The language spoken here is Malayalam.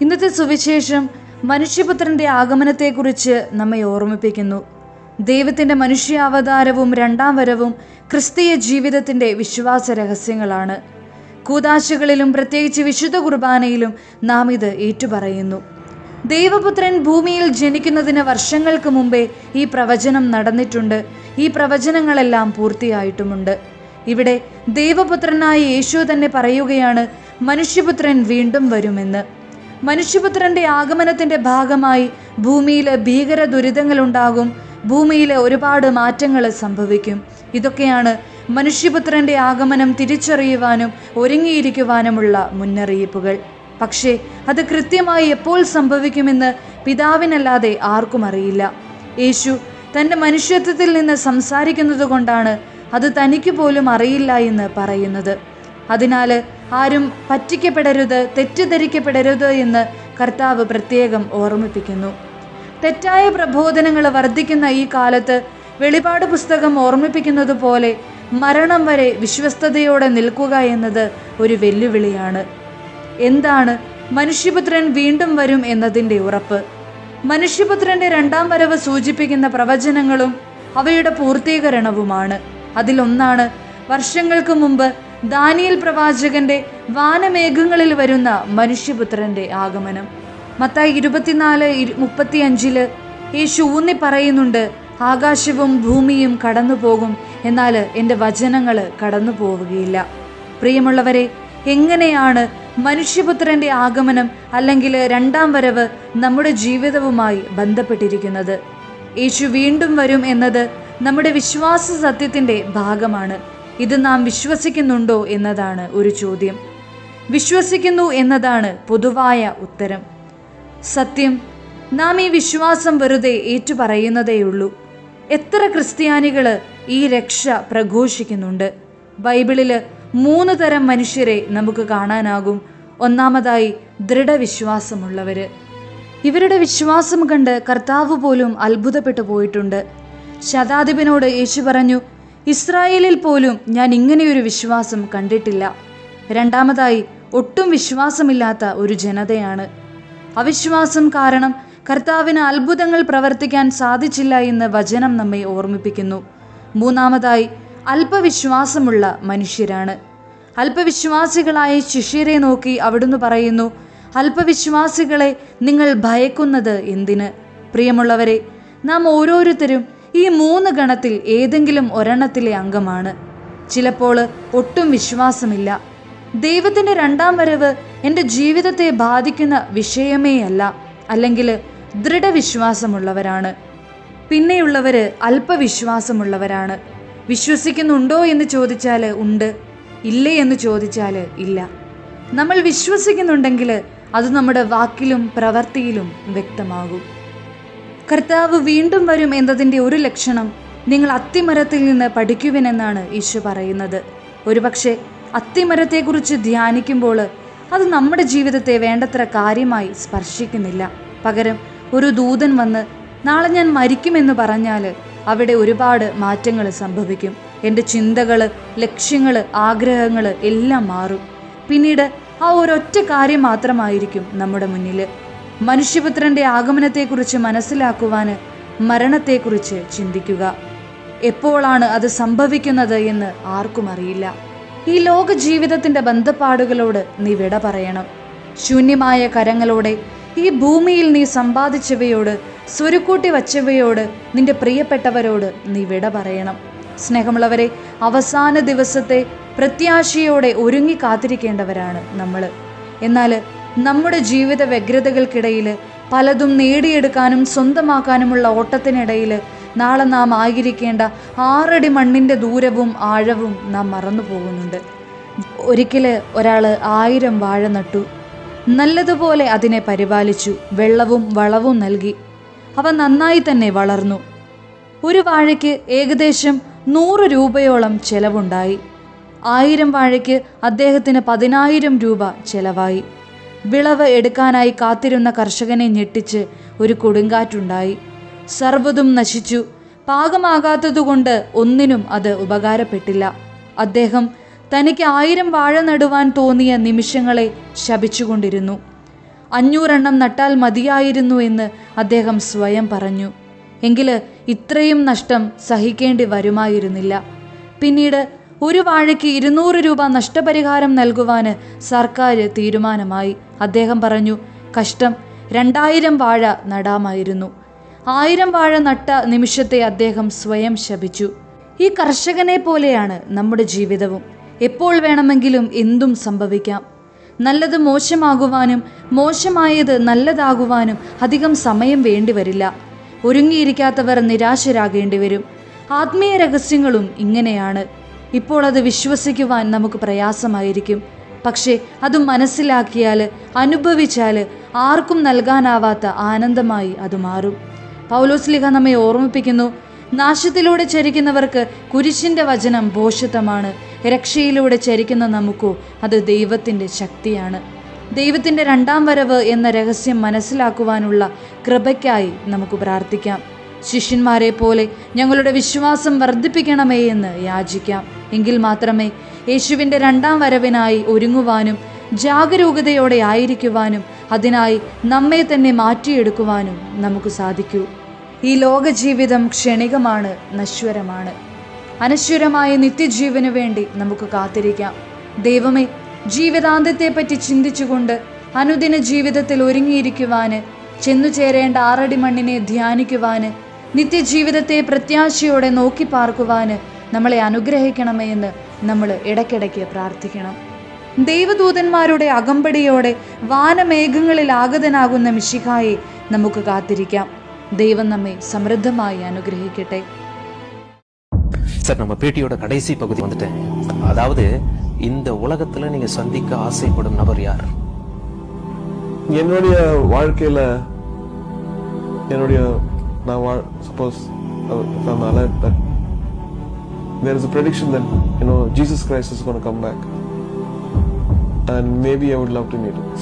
ഇന്നത്തെ സുവിശേഷം മനുഷ്യപുത്രന്റെ ആഗമനത്തെക്കുറിച്ച് നമ്മെ ഓർമ്മിപ്പിക്കുന്നു. ദൈവത്തിന്റെ മനുഷ്യാവതാരവും രണ്ടാം വരവും ക്രിസ്തീയ ജീവിതത്തിന്റെ വിശ്വാസ രഹസ്യങ്ങളാണ് കൂതാശകളിലും പ്രത്യേകിച്ച് വിശുദ്ധ കുർബാനയിലും നാം ഇത് ഏറ്റുപറയുന്നു. ദൈവപുത്രൻ ഭൂമിയിൽ ജനിക്കുന്നതിന് വർഷങ്ങൾക്ക് മുമ്പേ ഈ പ്രവചനം നടന്നിട്ടുണ്ട്. ഈ പ്രവചനങ്ങളെല്ലാം പൂർത്തിയായിട്ടുമുണ്ട്. ഇവിടെ ദൈവപുത്രനായ യേശു തന്നെ പറയുകയാണ് മനുഷ്യപുത്രൻ വീണ്ടും വരുമെന്ന്. മനുഷ്യപുത്രന്റെ ആഗമനത്തിന്റെ ഭാഗമായി ഭൂമിയിൽ ഭീകര ദുരിതങ്ങളുണ്ടാകും. ഭൂമിയിൽ ഒരുപാട് മാറ്റങ്ങൾ സംഭവിക്കും. ഇതൊക്കെയാണ് മനുഷ്യപുത്രന്റെ ആഗമനം തിരിച്ചറിയുവാനും ഒരുങ്ങിയിരിക്കുവാനുമുള്ള മുന്നറിയിപ്പുകൾ. പക്ഷേ അത് കൃത്യമായി എപ്പോൾ സംഭവിക്കുമെന്ന് പിതാവിനല്ലാതെ ആർക്കും അറിയില്ല. യേശു തന്റെ മനുഷ്യത്വത്തിൽ നിന്ന് സംസാരിക്കുന്നത് കൊണ്ടാണ് അത് തനിക്ക് പോലും അറിയില്ല എന്ന് പറയുന്നത്. അതിനാൽ ആരും പറ്റിക്കപ്പെടരുത് തെറ്റിദ്ധരിക്കപ്പെടരുത് എന്ന് കർത്താവ് പ്രത്യേകം ഓർമ്മിപ്പിക്കുന്നു. തെറ്റായ പ്രബോധനങ്ങൾ വർദ്ധിക്കുന്ന ഈ കാലത്ത് വെളിപാട് പുസ്തകം ഓർമ്മിപ്പിക്കുന്നത് പോലെ മരണം വരെ വിശ്വസ്തയോടെ നിൽക്കുക എന്നത് ഒരു വെല്ലുവിളിയാണ്. എന്താണ് മനുഷ്യപുത്രൻ വീണ്ടും വരും എന്നതിന്റെ ഉറപ്പ്? മനുഷ്യപുത്രന്റെ രണ്ടാം വരവ് സൂചിപ്പിക്കുന്ന പ്രവചനങ്ങളും അവയുടെ പൂർത്തീകരണവുമാണ്. അതിലൊന്നാണ് വർഷങ്ങൾക്ക് മുമ്പ് ദാനിയൽ പ്രവാചകന്റെ വാനമേഘങ്ങളിൽ വരുന്ന മനുഷ്യപുത്രന്റെ ആഗമനം. മത്തായി ഇരുപത്തിനാല് മുപ്പത്തിയഞ്ചിൽ യേശു ഊന്നി പറയുന്നുണ്ട് ആകാശവും ഭൂമിയും കടന്നു പോകും എന്നാൽ എന്റെ വചനങ്ങൾ കടന്നു പോവുകയില്ല പ്രിയമുള്ളവരെ എങ്ങനെയാണ് മനുഷ്യപുത്രന്റെ ആഗമനം അല്ലെങ്കിൽ രണ്ടാം വരവ് നമ്മുടെ ജീവിതവുമായി ബന്ധപ്പെട്ടിരിക്കുന്നത്? യേശു വീണ്ടും വരും എന്നത് നമ്മുടെ വിശ്വാസ സത്യത്തിന്റെ ഭാഗമാണ്. ഇത് നാം വിശ്വസിക്കുന്നുണ്ടോ എന്നതാണ് ഒരു ചോദ്യം. വിശ്വസിക്കുന്നു എന്നതാണ് പൊതുവായ ഉത്തരം. സത്യം നാം ഈ വിശ്വാസം വെറുതെ ഏറ്റുപറയുന്നതേയുള്ളൂ എത്ര ക്രിസ്ത്യാനികൾ ഈ രക്ഷ പ്രഘോഷിക്കുന്നുണ്ട്. ബൈബിളിൽ മൂന്ന് തരം മനുഷ്യരെ നമുക്ക് കാണാനാകും. ഒന്നാമതായി ദൃഢവിശ്വാസമുള്ളവർ ഇവരുടെ വിശ്വാസം കണ്ട് കർത്താവ് പോലും അത്ഭുതപ്പെട്ടു പോയിട്ടുണ്ട്. ശതാധിപനോട് യേശു പറഞ്ഞു ഇസ്രായേലിൽ പോലും ഞാൻ ഇങ്ങനെയൊരു വിശ്വാസം കണ്ടിട്ടില്ല. രണ്ടാമതായി ഒട്ടും വിശ്വാസമില്ലാത്ത ഒരു ജനതയാണ്. അവിശ്വാസം കാരണം കർത്താവിന് അത്ഭുതങ്ങൾ പ്രവർത്തിക്കാൻ സാധിച്ചില്ല എന്ന് വചനം നമ്മെ ഓർമ്മിപ്പിക്കുന്നു. മൂന്നാമതായി അല്പവിശ്വാസമുള്ള മനുഷ്യരാണ്. അല്പവിശ്വാസികളായ ശിഷ്യരെ നോക്കി അവിടുന്ന് പറയുന്നു അല്പവിശ്വാസികളെ നിങ്ങൾ ഭയക്കുന്നത് എന്തിന്? പ്രിയമുള്ളവരെ നാം ഓരോരുത്തരും ഈ മൂന്ന് ഗണത്തിൽ ഏതെങ്കിലും ഒരെണ്ണത്തിലെ അംഗമാണ്. ചിലപ്പോൾ ഒട്ടും വിശ്വാസമില്ല. ദൈവത്തിന്റെ രണ്ടാം വരവ് എന്റെ ജീവിതത്തെ ബാധിക്കുന്ന വിഷയമേ അല്ല അല്ലെങ്കിൽ ദൃഢവിശ്വാസമുള്ളവരാണ്. പിന്നെയുള്ളവർ അല്പവിശ്വാസമുള്ളവരാണ്. വിശ്വസിക്കുന്നുണ്ടോ എന്ന് ചോദിച്ചാൽ ഉണ്ട്. ഇല്ലേ എന്ന് ചോദിച്ചാൽ ഇല്ല. നമ്മൾ വിശ്വസിക്കുന്നുണ്ടെങ്കിൽ അത് നമ്മുടെ വാക്കിലും പ്രവൃത്തിയിലും വ്യക്തമാകും. കർത്താവ് വീണ്ടും വരും എന്നതിന്റെ ഒരു ലക്ഷണം നിങ്ങൾ അത്തിമരത്തിൽ നിന്ന് പഠിക്കുവിനെന്നാണ് ഈശോ പറയുന്നത്. ഒരുപക്ഷെ അത്തിമരത്തെക്കുറിച്ച് ധ്യാനിക്കുമ്പോൾ അത് നമ്മുടെ ജീവിതത്തെ വേണ്ടത്ര കാര്യമായി സ്പർശിക്കുന്നില്ല. പകരം ഒരു ദൂതൻ വന്ന് നാളെ ഞാൻ മരിക്കുമെന്ന് പറഞ്ഞാൽ അവിടെ ഒരുപാട് മാറ്റങ്ങൾ സംഭവിക്കും. എന്റെ ചിന്തകൾ ലക്ഷ്യങ്ങൾ ആഗ്രഹങ്ങൾ എല്ലാം മാറും. പിന്നീട് ആ ഒരൊറ്റ കാര്യം മാത്രമായിരിക്കും നമ്മുടെ മുന്നിൽ. മനുഷ്യപുത്രന്റെ ആഗമനത്തെക്കുറിച്ച് മനസ്സിലാക്കുവാൻ മരണത്തെക്കുറിച്ച് ചിന്തിക്കുക. എപ്പോഴാണ് അത് സംഭവിക്കുന്നത് എന്ന് ആർക്കും അറിയില്ല. ഈ ലോക ജീവിതത്തിന്റെ ബന്ധപ്പാടുകളോട് നീ വിട പറയണം. ശൂന്യമായ കരങ്ങളോടെ ഈ ഭൂമിയിൽ നീ സമ്പാദിച്ചവയോട് സ്വരുക്കൂട്ടി വച്ചവയോട് നിന്റെ പ്രിയപ്പെട്ടവരോട് നീ വിട പറയണം. സ്നേഹമുള്ളവരെ അവസാന ദിവസത്തെ പ്രത്യാശയോടെ ഒരുങ്ങി കാത്തിരിക്കേണ്ടവരാണ് നമ്മൾ എന്നാൽ നമ്മുടെ ജീവിത വ്യഗ്രതകൾക്കിടയിൽ പലതും നേടിയെടുക്കാനും സ്വന്തമാക്കാനുമുള്ള ഓട്ടത്തിനിടയിൽ നാളെ നാം ആയിരിക്കേണ്ട ആറടി മണ്ണിന്റെ ദൂരവും ആഴവും നാം മറന്നു പോകുന്നുണ്ട് ഒരിക്കൽ ഒരാൾ ആയിരം വാഴ നട്ടു. നല്ലതുപോലെ അതിനെ പരിപാലിച്ചു. വെള്ളവും വളവും നൽകി. അവ നന്നായി തന്നെ വളർന്നു. ഒരു വാഴയ്ക്ക് ഏകദേശം നൂറ് രൂപയോളം ചെലവുണ്ടായി. ആയിരം വാഴയ്ക്ക് അദ്ദേഹത്തിന് പതിനായിരം രൂപ ചെലവായി. വിളവ് എടുക്കാനായി കാത്തിരുന്ന കർഷകനെ ഞെട്ടിച്ച് ഒരു കൊടുങ്കാറ്റുണ്ടായി. സർവതും നശിച്ചു. പാകമാകാത്തതുകൊണ്ട് ഒന്നിനും അത് ഉപകാരപ്പെട്ടില്ല. അദ്ദേഹം തനിക്ക് ആയിരം വാഴ നടുവാൻ തോന്നിയ നിമിഷങ്ങളെ ശപിച്ചുകൊണ്ടിരുന്നു. അഞ്ഞൂറെണ്ണം നട്ടാൽ മതിയായിരുന്നു എന്ന് അദ്ദേഹം സ്വയം പറഞ്ഞു. എങ്കിൽ ഇത്രയും നഷ്ടം സഹിക്കേണ്ടി വരുമായിരുന്നില്ല. പിന്നീട് ഒരു വാഴയ്ക്ക് ഇരുന്നൂറ് രൂപ നഷ്ടപരിഹാരം നൽകുവാന് സർക്കാർ തീരുമാനമായി. അദ്ദേഹം പറഞ്ഞു കഷ്ടം. രണ്ടായിരം വാഴ നടാമായിരുന്നു. ആയിരം വാഴ നട്ട നിമിഷത്തെ അദ്ദേഹം സ്വയം ശപിച്ചു. ഈ കർഷകനെ പോലെയാണ് നമ്മുടെ ജീവിതവും. എപ്പോൾ വേണമെങ്കിലും എന്തും സംഭവിക്കാം. നല്ലത് മോശമാകുവാനും മോശമായത് നല്ലതാകുവാനും അധികം സമയം വേണ്ടിവരില്ല ഒരുങ്ങിയിരിക്കാത്തവർ നിരാശരാകേണ്ടി വരും. ആത്മീയ രഹസ്യങ്ങളും ഇങ്ങനെയാണ്. ഇപ്പോൾ അത് വിശ്വസിക്കുവാൻ നമുക്ക് പ്രയാസമായിരിക്കും. പക്ഷേ അത് മനസ്സിലാക്കിയാൽ അനുഭവിച്ചാൽ ആർക്കും നൽകാനാവാത്ത ആനന്ദമായി അത് മാറും. പൗലോസ്ലിഹ നമ്മെ ഓർമ്മിപ്പിക്കുന്നു നാശത്തിലൂടെ ചരിക്കുന്നവർക്ക് കുരിശിന്റെ വചനം ഭോഷത്വമാണ്. രക്ഷയിലൂടെ ചരിക്കുന്ന നമുക്കോ അത് ദൈവത്തിന്റെ ശക്തിയാണ്. ദൈവത്തിന്റെ രണ്ടാം വരവ് എന്ന രഹസ്യം മനസ്സിലാക്കുവാനുള്ള കൃപയ്ക്കായി നമുക്ക് പ്രാർത്ഥിക്കാം. ശിഷ്യന്മാരെ പോലെ ഞങ്ങളുടെ വിശ്വാസം വർദ്ധിപ്പിക്കണമേ എന്ന് യാചിക്കാം. എങ്കിൽ മാത്രമേ യേശുവിന്റെ രണ്ടാം വരവിനായി ഒരുങ്ങുവാനും ജാഗരൂകതയോടെ ആയിരിക്കുവാനും അതിനായി നമ്മെ തന്നെ മാറ്റിയെടുക്കുവാനും നമുക്ക് സാധിക്കൂ. ഈ ലോകജീവിതം ക്ഷണികമാണ് നശ്വരമാണ്. അനശ്വരമായ നിത്യജീവന് വേണ്ടി നമുക്ക് കാത്തിരിക്കാം. ദൈവമേ ജീവിതാന്തത്തെപ്പറ്റി ചിന്തിച്ചുകൊണ്ട് അനുദിന ജീവിതത്തിൽ ഒരുങ്ങിയിരിക്കുവാന് ചെന്നു ചേരേണ്ട ആറടി മണ്ണിനെ ധ്യാനിക്കുവാന് നിത്യജീവിതത്തെ പ്രത്യാശയോടെ നോക്കി പാർക്കുവാന് നമ്മളെ അനുഗ്രഹിക്കണമേ എന്ന് നമ്മൾ ഇടയ്ക്കിടയ്ക്ക് പ്രാർത്ഥിക്കണം ദൈവദൂതന്മാരുടെ അകമ്പടിയോടെ വാനമേഘങ്ങളിൽ ആഗതനാകുന്ന മിശിഹായെ നമുക്ക് കാത്തിരിക്കാം ദൈവം നമ്മെ സമൃദ്ധമായി അനുഗ്രഹിക്കട്ടെ சார் நம்ம பேட்டியோட கடைசி பகுதி வந்துட்டேன் அதாவது இந்த உலகத்துல நீங்க சந்திக்க ஆசைப்படும் நபர் யார் என்னுடைய வாழ்க்கையில என்னுடைய நான் வாழ் suppose I'm alive but there is a prediction that you know Jesus Christ is going to come back. And maybe I would love to meet him